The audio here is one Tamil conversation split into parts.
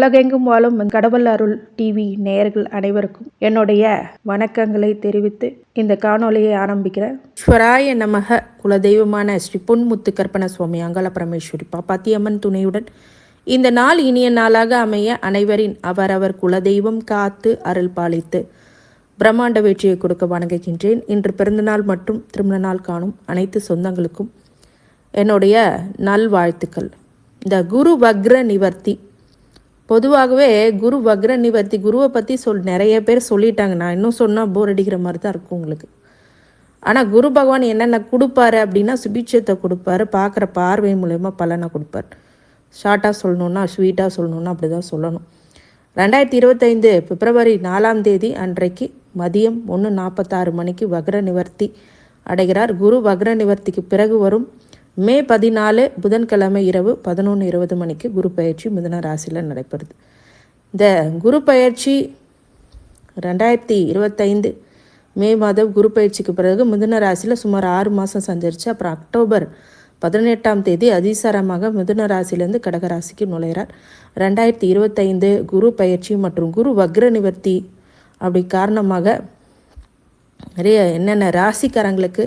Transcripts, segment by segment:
உலகெங்கும் வாழும் கடவுள் அருள் டிவி நேயர்கள் அனைவருக்கும் என்னுடைய வணக்கங்களை தெரிவித்து இந்த காணொளியை ஆரம்பிக்கிறேன் ஸ்வராய நமக குலதெய்வமான ஸ்ரீ பொன்முத்து கற்பன சுவாமி அங்கல பரமேஸ்வரி பாப்பாத்தியம்மன் துணையுடன் இந்த நாள் இனிய நாளாக அமைய அனைவரின் அவரவர் குலதெய்வம் காத்து அருள் பாலித்து பிரம்மாண்ட வெற்றியை கொடுக்க வணங்குகின்றேன். இன்று பிறந்தநாள் மற்றும் திருமண நாள் காணும் அனைத்து சொந்தங்களுக்கும் என்னுடைய நல்வாழ்த்துக்கள். இந்த குரு வக்ர நிவர்த்தி பொதுவாகவே குரு வக்ர நிவர்த்தி குருவை பற்றி சொல் நிறைய பேர் சொல்லிட்டாங்க. நான் இன்னும் சொன்னால் போர் அடிக்கிற மாதிரி தான் இருக்கும் உங்களுக்கு. ஆனால் குரு பகவான் என்னென்ன கொடுப்பாரு அப்படின்னா சுபிட்சத்தை கொடுப்பாரு. பார்க்குற பார்வை மூலயமா பலனை கொடுப்பார். ஷார்ட்டாக சொல்லணுன்னா ஸ்வீட்டாக சொல்லணுன்னா அப்படி தான் சொல்லணும். ரெண்டாயிரத்தி இருபத்தைந்து பிப்ரவரி நாலாம் தேதி அன்றைக்கு மதியம் ஒன்று நாற்பத்தாறு மணிக்கு வக்ர நிவர்த்தி அடைகிறார். குரு வக்ர நிவர்த்திக்கு பிறகு வரும். மே பதினாலு புதன்கிழமை இரவு பதினொன்று இருபது மணிக்கு குரு பயிற்சி மிதுன ராசியில் நடைபெறுது. இந்த குரு பயிற்சி ரெண்டாயிரத்தி இருபத்தைந்து மே மாதம் குரு பயிற்சிக்கு பிறகு மிதுன ராசியில் சுமார் ஆறு மாதம் சஞ்சரித்து அப்புறம் அக்டோபர் பதினெட்டாம் தேதி அதிசாரமாக மிதுன ராசியிலேருந்து கடகராசிக்கு நுழைகிறார் ரெண்டாயிரத்தி இருபத்தைந்து குரு பயிற்சி மற்றும் குரு வக்ர நிவர்த்தி அப்படி காரணமாக நிறைய என்னென்ன ராசிக்காரங்களுக்கு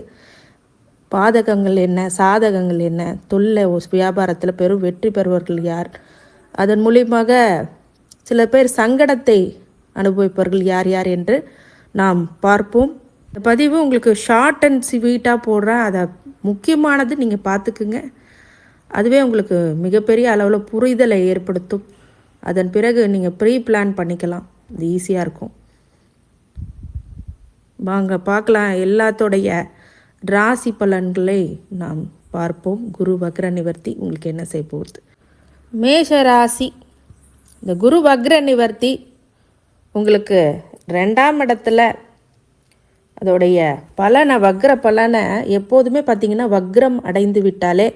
பாதகங்கள் என்ன சாதகங்கள் என்ன? தொல்லை வியாபாரத்தில் பெரும் வெற்றி பெறுவர்கள் யார்? அதன் மூலியமாக சில பேர் சங்கடத்தை அனுபவிப்பவர்கள் யார் யார் என்று நாம் பார்ப்போம். இந்த பதிவு உங்களுக்கு ஷார்ட் அண்ட் ஸ்வீட்டாக போடுறேன். அதை முக்கியமானது நீங்கள் பார்த்துக்குங்க. அதுவே உங்களுக்கு மிகப்பெரிய அளவில் புரிதலை ஏற்படுத்தும். அதன் பிறகு நீங்கள் ப்ரீ பிளான் பண்ணிக்கலாம். இது ஈஸியாக இருக்கும். வாங்க பார்க்கலாம். எல்லாத்தோடைய ராசி பலன்களை நாம் பார்ப்போம். குரு வக்ர நிவர்த்தி உங்களுக்கு என்ன செய்ய போகுது? மேஷ ராசி. இந்த குரு வக்ர நிவர்த்தி உங்களுக்கு ரெண்டாம் இடத்துல அதோடைய பலனை வக்ர பலனை எப்போதுமே பார்த்தீங்கன்னா வக்ரம் அடைந்து விட்டாலே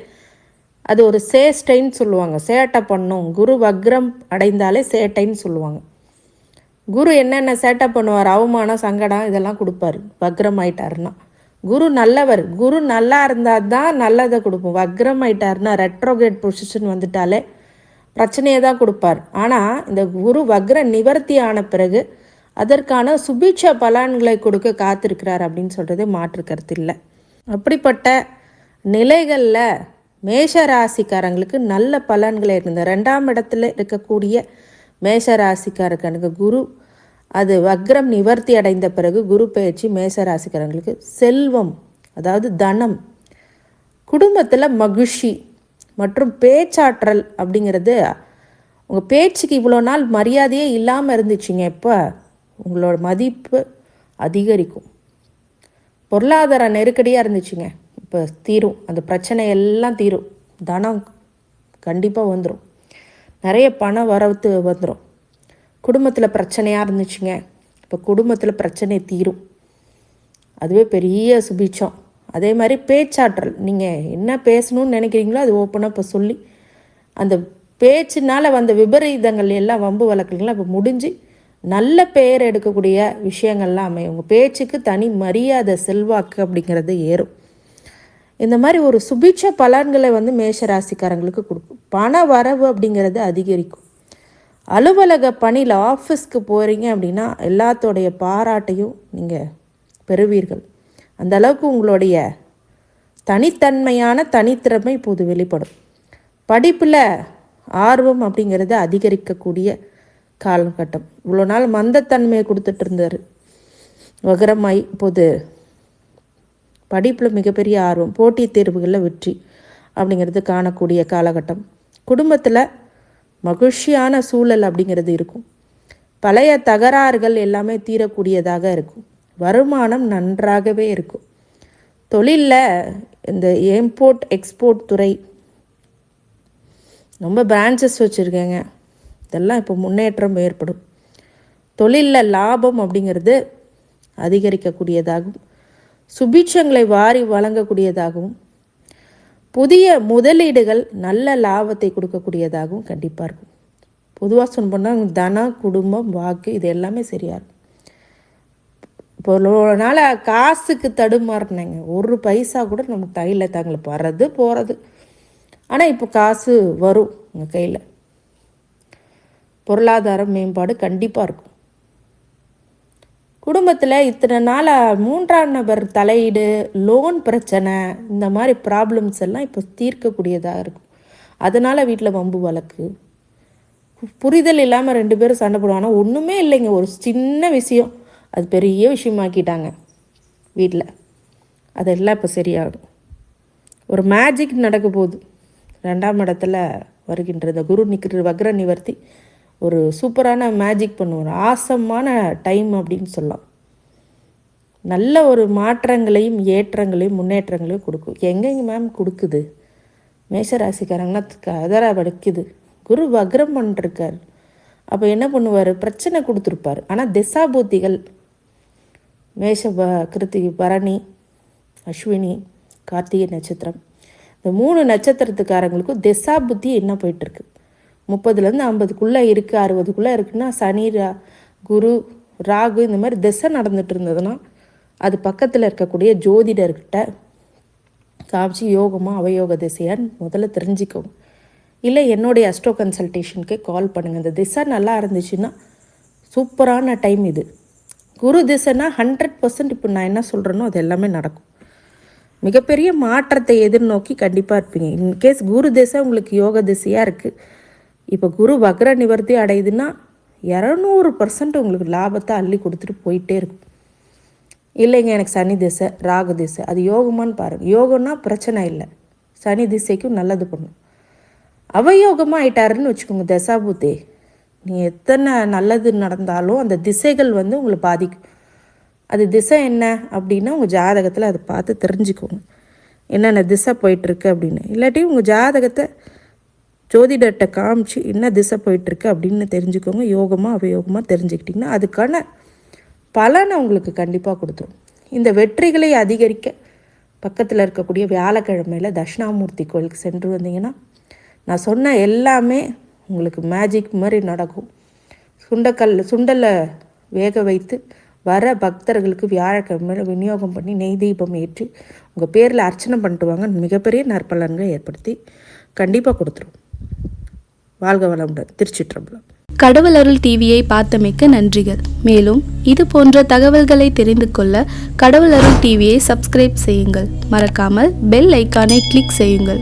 அது ஒரு சேஷ்டைன்னு சொல்லுவாங்க. சேட்டை பண்ணும். குரு வக்ரம் அடைந்தாலே சேட்டைன்னு சொல்லுவாங்க. குரு என்னென்ன சேட்டை பண்ணுவார்? அவமானம் சங்கடம் இதெல்லாம் கொடுப்பாரு. வக்ரம் ஆயிட்டாருன்னா. குரு நல்லவர். குரு நல்லா இருந்தால் தான் நல்லதை கொடுப்போம். வக்ரம் ஆயிட்டாருன்னா ரெட்ரோகேட் பொசிஷன் வந்துட்டாலே பிரச்சனையை தான் கொடுப்பார். ஆனால் இந்த குரு வக்ர நிவர்த்தி ஆன பிறகு அதற்கான சுபீட்ச பலன்களை கொடுக்க காத்திருக்கிறார் அப்படின்னு சொல்கிறது மாற்று கருத்து இல்லை. அப்படிப்பட்ட நிலைகளில் மேஷ ராசிக்காரங்களுக்கு நல்ல பலன்களை இருந்த ரெண்டாம் இடத்துல இருக்கக்கூடிய மேஷ ராசிக்காரர்களுக்கு குரு அது வக்ரம் நிவர்த்தி அடைந்த பிறகு குரு பயிற்சி மேசராசிக்காரங்களுக்கு செல்வம் அதாவது தனம். குடும்பத்தில் மகிழ்ச்சி மற்றும் பேச்சாற்றல் அப்படிங்கிறது உங்கள் பேச்சுக்கு இவ்வளோ நாள் மரியாதையே இல்லாமல் இருந்துச்சுங்க இப்போ உங்களோட மதிப்பு அதிகரிக்கும். பொருளாதார நெருக்கடியாக இருந்துச்சுங்க. இப்போ தீரும். அந்த பிரச்சனை எல்லாம் தீரும். தனம் கண்டிப்பாக வந்துடும் நிறைய பணம் வரத்து வந்துடும் குடும்பத்தில் பிரச்சனையாக இருந்துச்சுங்க. இப்போ குடும்பத்தில் பிரச்சனை தீரும். அதுவே பெரிய சுபிச்சம் அதே மாதிரி பேச்சாற்றல். நீங்கள் என்ன பேசணும்னு நினைக்கிறீங்களோ அது ஓப்பனாக இப்போ சொல்லி அந்த பேச்சினால் வந்த விபரீதங்கள் எல்லாம் வம்பு வழக்குகள்லாம் இப்போ முடிஞ்சு நல்ல பெயர் எடுக்கக்கூடிய விஷயங்கள்லாம் அமையும். உங்கள் பேச்சுக்கு தனி மரியாதை செல்வாக்கு அப்படிங்கிறது ஏறும். இந்த மாதிரி ஒரு சுபிட்ச பலன்களை வந்து மேஷ ராசிக்காரங்களுக்கு கொடுக்கும். பண வரவு அப்படிங்கிறது அதிகரிக்கும். அலுவலக பணியில் ஆஃபீஸ்க்கு போகிறீங்க அப்படின்னா எல்லாத்தோடைய பாராட்டையும் நீங்கள் பெறுவீர்கள். அந்த அளவுக்கு உங்களுடைய தனித்தன்மையான தனித்திறமை இப்போது வெளிப்படும். படிப்பில் ஆர்வம் அப்படிங்கிறது அதிகரிக்கக்கூடிய காலகட்டம். இவ்வளோ நாள் மந்தத்தன்மையை கொடுத்துட்டு இருந்தார். வகரமாய் இப்போது படிப்பில் மிகப்பெரிய ஆர்வம் போட்டித் தேர்வுகளில் வெற்றி அப்படிங்கிறது காணக்கூடிய காலகட்டம். குடும்பத்தில் மகிழ்ச்சியான சூழல் அப்படிங்கிறது இருக்கும். பழைய தகராறுகள் எல்லாமே தீரக்கூடியதாக இருக்கும். வருமானம் நன்றாகவே இருக்கும். தொழிலில் இந்த இம்போர்ட் எக்ஸ்போர்ட் துறை ரொம்ப பிரான்ச்சஸ் வச்சுருக்கேங்க. இதெல்லாம் இப்போ முன்னேற்றம் ஏற்படும். தொழிலில் லாபம் அப்படிங்கிறது அதிகரிக்கக்கூடியதாகும். சுபீட்சங்களை வாரி வழங்கக்கூடியதாகவும் புதிய முதலீடுகள் நல்ல லாபத்தை கொடுக்கக்கூடியதாகவும் கண்டிப்பாக இருக்கும். பொதுவாக சொன்ன போனால் தனம் குடும்பம் வாக்கு இது எல்லாமே சரியாக இருக்கும். இப்போ நாள் காசுக்கு தடுமாறினேங்க. ஒரு பைசா கூட நம்ம கையில் தங்களை வர்றது போகிறது ஆனால் இப்போ காசு வரும் உங்கள் கையில். பொருளாதார மேம்பாடு கண்டிப்பாக இருக்கும். குடும்பத்தில் இத்தனை நாளாக மூன்றாம் நபர் தலையீடு லோன் பிரச்சனை இந்த மாதிரி ப்ராப்ளம்ஸ் எல்லாம் இப்போ தீர்க்கக்கூடியதாக இருக்கும். அதனால் வீட்டில் வம்பு வழக்கு. புரிதல் இல்லாமல் ரெண்டு பேரும் சண்டை போடுவாங்க. ஒன்றுமே இல்லைங்க. ஒரு சின்ன விஷயம். அது பெரிய விஷயமாக்கிட்டாங்க வீட்டில் அதெல்லாம் இப்போ சரியாகும். ஒரு மேஜிக் நடக்க போகுது. ரெண்டாம் இடத்துல வருகின்ற இந்த குரு நிற்கிற வக்ர நிவர்த்தி. ஒரு சூப்பரான மேஜிக் பண்ணுவார் ஆசமான டைம் அப்படின்னு சொல்லலாம். நல்ல ஒரு மாற்றங்களையும் ஏற்றங்களையும் முன்னேற்றங்களையும் கொடுக்கும். எங்கெங்க மேம் கொடுக்குது? மேஷராசிக்காரங்கன்னா கதரா வடுக்குது குரு வக்ரம் பண்ணிருக்கார். அப்போ என்ன பண்ணுவார்? பிரச்சனை கொடுத்துருப்பார். ஆனால் திசாபூத்திகள் மேஷ ப- கிருத்திகை பரணி அஸ்வினி கார்த்திகை நட்சத்திரம். இந்த மூணு நட்சத்திரத்துக்காரங்களுக்கும் திசா புத்தி என்ன போயிட்டுருக்கு முப்பதுலேருந்து ஐம்பதுக்குள்ளே இருக்குது அறுபதுக்குள்ளே இருக்குன்னா சனி ரா குரு ராகு இந்த மாதிரி திசை நடந்துட்டு இருந்ததுன்னா அது பக்கத்தில் இருக்கக்கூடிய ஜோதிடர்கிட்ட காமிச்சு யோகமா அவயோக திசையான்னு முதல்ல தெரிஞ்சுக்கோங்க. இல்லை என்னுடைய அஸ்ட்ரோ கன்சல்டேஷனுக்கு கால் பண்ணுங்கள் இந்த திசை நல்லா இருந்துச்சுன்னா சூப்பரான டைம் இது. குரு திசைனா ஹண்ட்ரட் பர்சன்ட் இப்போ நான் என்ன சொல்கிறேனோ அது எல்லாமே நடக்கும். மிகப்பெரிய மாற்றத்தை எதிர்நோக்கி கண்டிப்பாக இருப்பீங்க. இன்கேஸ் குரு திசை உங்களுக்கு யோக திசையாக இருக்குது இப்போ குரு வக்ர நிவர்த்தி அடையுதுன்னா இரநூறு பர்சன்ட் உங்களுக்கு லாபத்தை அள்ளி கொடுத்துட்டு போயிட்டே இருக்கும். இல்லைங்க எனக்கு சனி திசை ராகு திசை அது யோகமான்னு பாருங்கள் யோகம்னா பிரச்சனை இல்லை. சனி திசைக்கும் நல்லது பண்ணும். அவயோகமாக ஆயிட்டாருன்னு வச்சுக்கோங்க தசாபூத்தே நீ எத்தனை நல்லது நடந்தாலும் அந்த திசைகள் வந்து உங்களை பாதிக்கும். அது திசை என்ன அப்படின்னா உங்கள் ஜாதகத்தில் அதை பார்த்து தெரிஞ்சுக்கோங்க. என்னென்ன திசை போயிட்டுருக்கு அப்படின்னு. இல்லாட்டி உங்கள் ஜாதகத்தை ஜோதிடர்கிட்ட காமிச்சு என்ன திசை போயிட்டுருக்கு? அப்படின்னு தெரிஞ்சுக்கோங்க. யோகமாக அவயோகமாக தெரிஞ்சுக்கிட்டிங்கன்னா அதுக்கான பலனை உங்களுக்கு கண்டிப்பாக கொடுத்துரும். இந்த வெற்றிகளை அதிகரிக்க பக்கத்தில் இருக்கக்கூடிய வியாழக்கிழமையில் தட்சிணாமூர்த்தி கோயிலுக்கு சென்று வந்தீங்கன்னா நான் சொன்ன எல்லாமே உங்களுக்கு மேஜிக் மாதிரி நடக்கும். சுண்டக்கல் சுண்டலை வேக வைத்து வர பக்தர்களுக்கு வியாழக்கிழமையில் விநியோகம் பண்ணி நெய் தீபம் ஏற்றி உங்கள் பேரில் அர்ச்சனை பண்ணிட்டு வாங்க மிகப்பெரிய நற்பலன்களை ஏற்படுத்தி கண்டிப்பாக கொடுத்துரும். வாழ்க வளமுடன். திருச்சிற்றம்பலம். கடவுள் அருள் டிவியை பார்த்தமைக்க நன்றிகள். மேலும் இது போன்ற தகவல்களை தெரிந்து கொள்ள கடவுள் அருள் டிவியை சப்ஸ்கிரைப் செய்யுங்கள். மறக்காமல் பெல் ஐக்கானை கிளிக் செய்யுங்கள்.